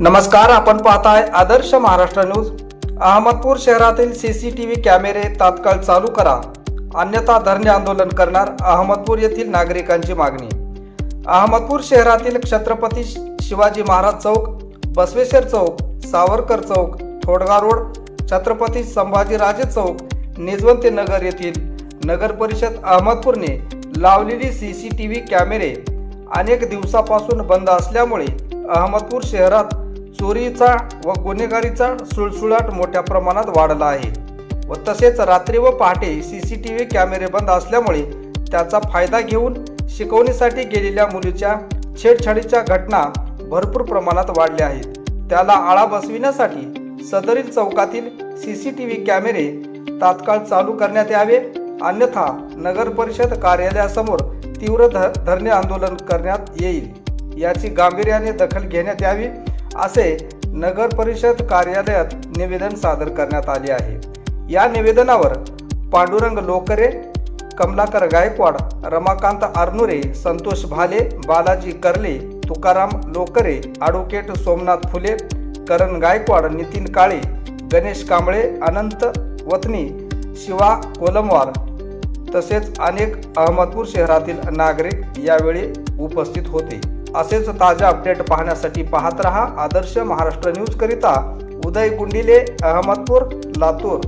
नमस्कार आपण पाहताय आदर्श महाराष्ट्र न्यूज. अहमदपूर शहरातील सीसीटीव्ही कॅमेरे तात्काळ चालू करा. अन्यथा धरणे आंदोलन करणार अहमदपूर येथील नागरिकांची मागणी. अहमदपूर शहरातील छत्रपती शिवाजी महाराज चौक बसवेश्वर चौक सावरकर चौक थोडगा रोड छत्रपती संभाजीराजे चौक निजवंते नगर येथील नगर परिषद अहमदपूरने लावलेली सी सी टी व्ही कॅमेरे अनेक दिवसापासून बंद असल्यामुळे अहमदपूर शहरात चोरीचा व गुन्हेगारीचा सुळसुळाट मोठ्या प्रमाणात वाढला आहे व तसेच रात्री व पहाटे सी सी टी व्ही कॅमेरे बंद असल्यामुळे त्याचा फायदा घेऊन शिकवणीसाठी गेलेल्या मुलीच्या छेडछाडीच्या घटना भरपूर प्रमाणात वाढल्या आहेत. त्याला आळा बसविण्यासाठी सदरील चौकातील सी सी टी व्ही कॅमेरे तात्काळ चालू करण्यात यावे अन्यथा नगर परिषद कार्यालयासमोर तीव्र ध धरणे आंदोलन करण्यात येईल. याची गांभीर्याने दखल घेण्यात यावी असे नगर परिषद कार्यालयात निवेदन सादर करण्यात आले आहे. या निवेदनावर पांडुरंग लोकरे कमलाकर गायकवाड रमाकांत आरनुरे संतोष भाले बालाजी कर्ले तुकाराम लोकरे ॲडव्होकेट सोमनाथ फुले करण गायकवाड नितीन काळे गणेश कांबळे अनंत वतनी शिवा कोलमवार तसेच अनेक अहमदपूर शहरातील नागरिक यावेळी उपस्थित होते. असेच ताज्या अपडेट पाहण्यासाठी पाहत रहा आदर्श महाराष्ट्र न्यूज करिता उदय गुंडिले अहमदपूर लातूर.